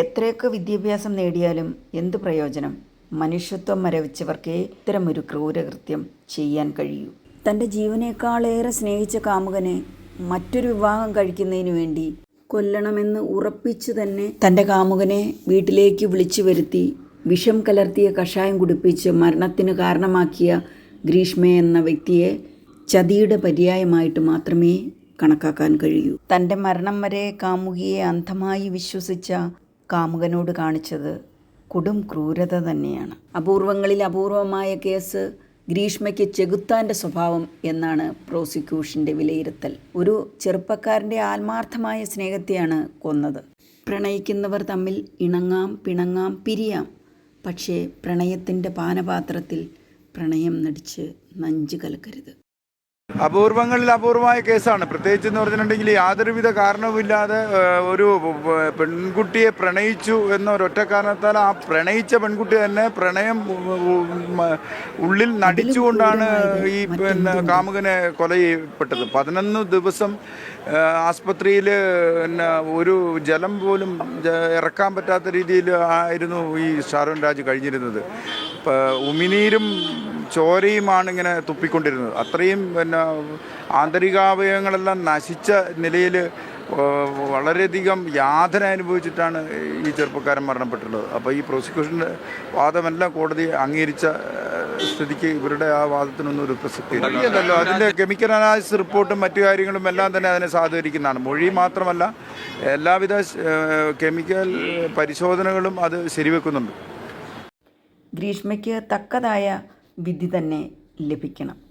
എത്രയൊക്കെ വിദ്യാഭ്യാസം നേടിയാലും എന്ത് പ്രയോജനം? മനുഷ്യത്വം മരവിച്ചവർക്കേ ഇത്തരമൊരു ക്രൂരകൃത്യം ചെയ്യാൻ കഴിയൂ. തന്റെ ജീവനേക്കാളേറെ സ്നേഹിച്ച കാമുകനെ മറ്റൊരു വിവാഹം കഴിക്കുന്നതിന് വേണ്ടി കൊല്ലണമെന്ന് ഉറപ്പിച്ചു തന്നെ തന്റെ കാമുകനെ വീട്ടിലേക്ക് വിളിച്ചു വരുത്തി വിഷം കലർത്തിയ കഷായം കുടിപ്പിച്ച് മരണത്തിന് കാരണമാക്കിയ ഗ്രീഷ്മ എന്ന വ്യക്തിയെ ചതിയുടെ പര്യായമായിട്ട് മാത്രമേ കണക്കാക്കാൻ കഴിയൂ. തന്റെ മരണം വരെ കാമുകിയെ അന്ധമായി വിശ്വസിച്ച കാമുകനോട് കാണിച്ചത് കൊടും ക്രൂരത തന്നെയാണ്. അപൂർവങ്ങളിൽ അപൂർവമായ കേസ് ഗ്രീഷ്മയ്ക്ക് ചെകുത്താന്റെ സ്വഭാവം എന്നാണ് പ്രോസിക്യൂഷന്റെ വിലയിരുത്തൽ. ഒരു ചെറുപ്പക്കാരന്റെ ആത്മാർത്ഥമായ സ്നേഹത്തെയാണ് കൊന്നത്. പ്രണയിക്കുന്നവർ തമ്മിൽ ഇണങ്ങാം പിണങ്ങാം പിരിയാം. പക്ഷേ പ്രണയത്തിന്റെ പാനപാത്രത്തിൽ പ്രണയം നടിച്ച് നഞ്ചു കലക്കരുത്. അപൂർവങ്ങളിൽ അപൂർവമായ കേസാണ്. പ്രത്യേകിച്ച് എന്ന് പറഞ്ഞിട്ടുണ്ടെങ്കിൽ യാതൊരുവിധ കാരണവുമില്ലാതെ ഒരു പെൺകുട്ടിയെ പ്രണയിച്ചു എന്ന ഒരൊറ്റ കാരണത്താൽ ആ പ്രണയിച്ച പെൺകുട്ടി തന്നെ പ്രണയം ഉള്ളിൽ നടിച്ചുകൊണ്ടാണ് ഈ പിന്നെ കാമുകനെ കൊല ചെയ്യപ്പെട്ടത് പതിനൊന്ന് ദിവസം ആസ്പത്രിയിൽ പിന്നെ ഒരു ജലം പോലും ഇറക്കാൻ പറ്റാത്ത രീതിയിൽ ആയിരുന്നു ഈ ഷാരോൺ രാജ് കഴിഞ്ഞിരുന്നത്. ഉമിനീരും ചോരയുമാണ് ഇങ്ങനെ തുപ്പിക്കൊണ്ടിരുന്നത്. അത്രയും പിന്നെ ആന്തരികാവയവങ്ങളെല്ലാം നശിച്ച നിലയിൽ വളരെയധികം യാതന അനുഭവിച്ചിട്ടാണ് ഈ ചെറുപ്പക്കാരൻ മരണപ്പെട്ടിട്ടുള്ളത്. അപ്പോൾ ഈ പ്രോസിക്യൂഷന്റെ വാദമെല്ലാം കോടതി അംഗീകരിച്ച സ്ഥിതിക്ക് ഇവരുടെ ആ വാദത്തിനൊന്നും ഒരു പ്രസക്തി ഇല്ലല്ലോ. അതിന്റെ കെമിക്കൽ അനാലിസിസ് റിപ്പോർട്ടും മറ്റു കാര്യങ്ങളും എല്ലാം തന്നെ അതിനെ സാധൂകരിക്കുന്നതാണ്. മൊഴി മാത്രമല്ല എല്ലാവിധ കെമിക്കൽ പരിശോധനകളും അത് ശരിവെക്കുന്നുണ്ട്. ഗ്രീഷ്മയ്ക്ക് തക്കതായ വിധി തന്നെ ലഭിക്കണം.